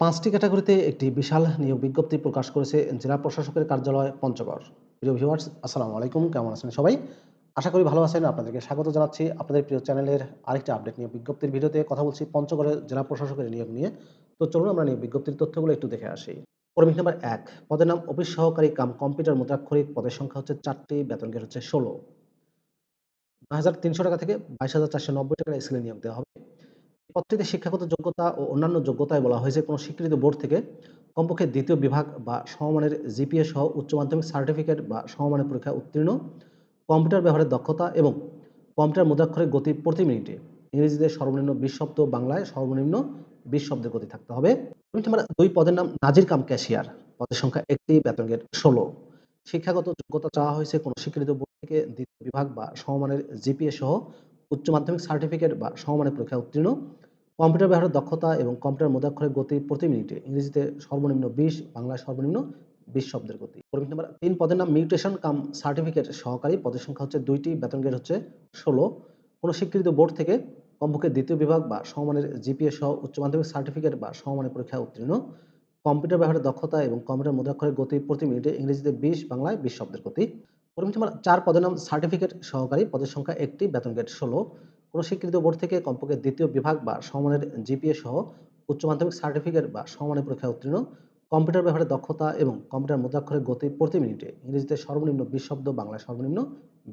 পাঁচটি ক্যাটাগরিতে একটি বিশাল নিয়োগ বিজ্ঞপ্তি প্রকাশ করেছে জেলা প্রশাসকের কার্যালয় পঞ্চগড়। প্রিয় ভিউয়ার্স আসসালামু আলাইকুম। কেমন আছেন সবাই? আশা করি ভালো আছেন। আপনাদেরকে স্বাগত জানাচ্ছি আপনাদের প্রিয় চ্যানেলের আরেকটি আপডেট নিয়ে বিজ্ঞপ্তির ভিডিওতে। কথা বলছি পঞ্চগড়ের জেলা প্রশাসকের নিয়োগ নিয়ে। তো চলুন আমরা নিয়োগ বিজ্ঞপ্তির তথ্যগুলো একটু দেখে আসি। কর্মী নাম্বার এক, পদের নাম অফিস সহকারী কাম কম্পিউটার মুদ্রাক্ষরিক। পদের সংখ্যা হচ্ছে চারটি, বেতন গেট হচ্ছে ষোলো। হাজার টাকা থেকে বাইশ হাজার চারশো নব্বই টাকার স্কেলে নিয়োগ দেওয়া হবে। পদটিতে শিক্ষাগত যোগ্যতা ও অন্যান্য যোগ্যতায় বলা হয়েছে। কোনো স্বীকৃত বোর্ড থেকে কমপক্ষে দ্বিতীয় বিভাগ বা সমমানের জিপিএ সহ উচ্চ মাধ্যমিক সার্টিফিকেট বা সমমানের পরীক্ষা উত্তীর্ণ, কম্পিউটার ব্যবহারের দক্ষতা এবং কম্পিউটার মুদ্রাক্ষরের গতি প্রতি মিনিটে। ইংরেজিতে সর্বনিম্ন বিশ শব্দ, বাংলায় সর্বনিম্ন বিশ শব্দের গতি থাকতে হবে। নাম্বার দুই পদের নাম নাজির কাম ক্যাশিয়ার। পদের সংখ্যা একটি বেতন ষোলো। শিক্ষাগত যোগ্যতা চাওয়া হয়েছে কোনো স্বীকৃত বোর্ড থেকে দ্বিতীয় বিভাগ বা সমমানের জিপিএ সহ উচ্চ মাধ্যমিক সার্টিফিকেট বা সমমানের পরীক্ষা উত্তীর্ণ কম্পিউটার ব্যবহারের দক্ষতা এবং কম্পিউটার মুদ্রাক্ষরের গতি প্রতি মিনিটে, ইংরেজিতে সর্বনিম্ন বিশ, বাংলায় সর্বনিম্ন বিশ শব্দের গতি। কর্মী নাম্বার তিন, পদের নাম মিউটেশন কাম সার্টিফিকেট সহকারী। পদের সংখ্যা হচ্ছে দুইটি, বেতন গেট হচ্ছে ষোলো। কোনো স্বীকৃত বোর্ড থেকে কমপক্ষে দ্বিতীয় বিভাগ বা সমমানের জিপিএ সহ উচ্চ মাধ্যমিক সার্টিফিকেট বা সমমানের পরীক্ষায় উত্তীর্ণ। কম্পিউটার ব্যবহারের দক্ষতা এবং কম্পিউটার মুদ্রাক্ষরের গতি প্রতি মিনিটে, ইংরেজিতে বিশ, বাংলায় বিশ শব্দের গতি। কর্মী নাম্বার চার, পদের নাম সার্টিফিকেট সহকারী। পদের সংখ্যা একটি, বেতন গেট ষোলো। কোনো স্বীকৃত বোর্ড থেকে কমপক্ষে দ্বিতীয় বিভাগ বা সমমানের জিপিএ সহ উচ্চ মাধ্যমিক সার্টিফিকেট বা সমমানের পরীক্ষায় উত্তীর্ণ। কম্পিউটার ব্যবহারের দক্ষতা এবং কম্পিউটার মুদ্রাক্ষরের গতি প্রতি মিনিটে ইংরেজিতে সর্বনিম্ন বিশ শব্দ, বাংলায় সর্বনিম্ন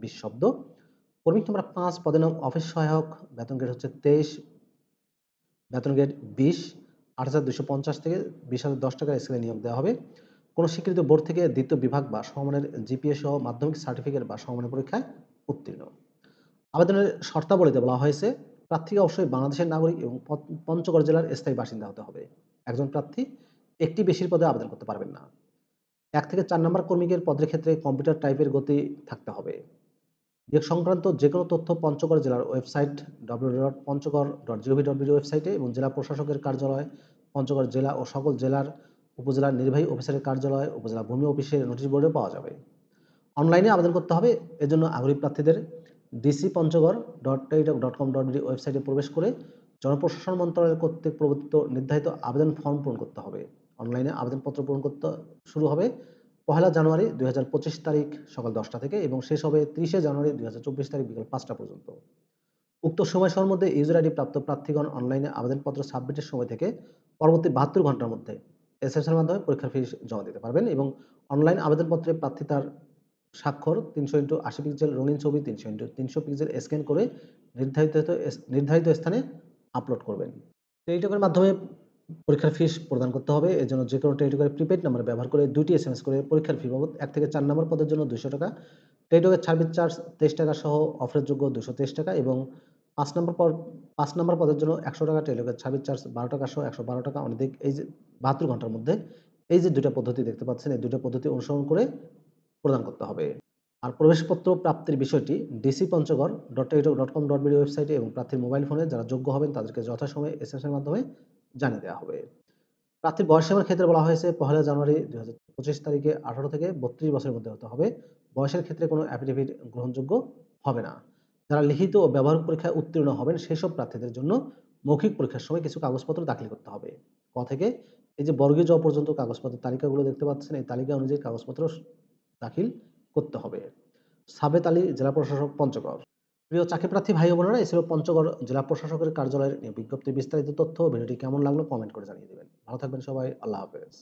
বিশ শব্দ। কর্মী নাম্বার পাঁচ পদে নাম অফিস সহায়ক, বেতন গেট হচ্ছে তেইশ, বেতন গেট বিশ, আট হাজার দুশো পঞ্চাশ থেকে বিশ হাজার দশ টাকার স্কেলে নিয়োগ দেওয়া হবে। কোনো স্বীকৃত বোর্ড থেকে দ্বিতীয় বিভাগ বা সমমানের জিপিএ সহ মাধ্যমিক সার্টিফিকেট বা সমমানের পরীক্ষায় উত্তীর্ণ। আবেদনের শর্তাবলীতে বলা হয়েছে, প্রার্থীকে অবশ্যই বাংলাদেশের নাগরিক এবং পঞ্চগড় জেলার স্থায়ী বাসিন্দা হতে হবে। একজন প্রার্থী একটি বেশির পদে আবেদন করতে পারবেন না। এক থেকে চার নম্বর কর্মীদের পদের ক্ষেত্রে কম্পিউটার টাইপের গতি থাকতে হবে। নিয়োগ সংক্রান্ত যে কোনো তথ্য পঞ্চগড় জেলার website W dot Panchagarh dot GOV ওয়েবসাইটে এবং জেলা প্রশাসকের কার্যালয়, পঞ্চগড় জেলা ও সকল জেলার উপজেলার নির্বাহী অফিসারের কার্যালয়, উপজেলা ভূমি অফিসের নোটিশ বোর্ডে পাওয়া যাবে। অনলাইনে আবেদন করতে হবে, এজন্য আগ্রহী প্রার্থীদের DC Panchagarh dot Teletalk dot com dot ওয়েবসাইটে প্রবেশ করে জনপ্রশাসন মন্ত্রণালয় কর্তৃক প্রবর্তিত নির্ধারিত আবেদন ফর্ম পূরণ করতে হবে। অনলাইনে আবেদনপত্র পূরণ করতে শুরু হবে পহেলা জানুয়ারি দুই হাজার পঁচিশ তারিখ সকাল দশটা থেকে এবং শেষ হবে তিরিশে জানুয়ারি দুই হাজার চব্বিশ তারিখ বিকাল পাঁচটা পর্যন্ত। উক্ত সময়সীমার মধ্যে ইউজার আইডি প্রাপ্ত প্রার্থীগণ অনলাইনে আবেদনপত্র সাবমিটের সময় থেকে পরবর্তী বাহাত্তর ঘণ্টার মধ্যে এসএসএর মাধ্যমে পরীক্ষার ফি জমা দিতে পারবেন এবং অনলাইন আবেদনপত্রে প্রার্থী তার স্বাক্ষর তিনশো ইন্টু আশি পিক্সেল রঙিন ছবি তিনশো ইন্টু তিনশো পিক্সেল স্ক্যান করে নির্ধারিত নির্ধারিত স্থানে আপলোড করবেন। টেলিটকের মাধ্যমে পরীক্ষার ফিস প্রদান করতে হবে। এর জন্য যে কোনো টেলিটকের প্রিপেড নাম্বার ব্যবহার করে দুইটি এস করে পরীক্ষার ফি বাবদ এক থেকে চার নম্বর পদের জন্য দুশো টাকা টেলিটকের সার্ভিস চার্জ তেইশ টাকা সহ অফারের যোগ্য দুশো তেইশ টাকা এবং পাঁচ নম্বর পদ পাঁচ নম্বর পদের জন্য একশো টাকা টেলিটকের সার্ভিস চার্জ বারো টাকা সহ একশো বারো টাকা অনেক এই যে বাহাত্তর ঘণ্টার মধ্যে এই যে দুটো পদ্ধতি দেখতে পাচ্ছেন, এই দুটো পদ্ধতি অনুসরণ করে প্রদান করতে হবে। আর প্রবেশপত্র প্রাপ্তির বিষয়টি DC Panchagarh dot dot com dot BD ওয়েবসাইটে এবং প্রার্থীর মোবাইল ফোনে যারা যোগ্য হবেন তাদেরকে যথাসময়ে এস এর মাধ্যমে জানিয়ে দেওয়া হবে। প্রার্থীর বয়সসীমার ক্ষেত্রে বলা হয়েছে, পহেলা জানুয়ারি দুই হাজার পঁচিশ তারিখে আঠারো থেকে বত্রিশ বছরের মধ্যে হতে হবে। বয়সের ক্ষেত্রে কোনো অ্যাফিডেভিট গ্রহণযোগ্য হবে না। যারা লিখিত ও ব্যবহারিক পরীক্ষায় উত্তীর্ণ হবেন, সেসব প্রার্থীদের জন্য মৌখিক পরীক্ষার সময় কিছু কাগজপত্র দাখিল করতে হবে। ক থেকে, এই যে বর্গীয় জ পর্যন্ত কাগজপত্রের তালিকাগুলো দেখতে পাচ্ছেন, এই তালিকা অনুযায়ী কাগজপত্র দাখিল করতে হবে। সাবেত আলী জেলা প্রশাসক পঞ্চগড়। প্রিয় চাকরি প্রার্থী ভাই বোনেরা এ পঞ্চগড় জেলা প্রশাসকের কার্যালয়ের বিজ্ঞপ্তি। বিস্তারিত তথ্য ভিডিওটি কেমন লাগল কমেন্ট করে জানিয়ে দেবেন। ভালো থাকবেন সবাই, আল্লাহ হাফেজ।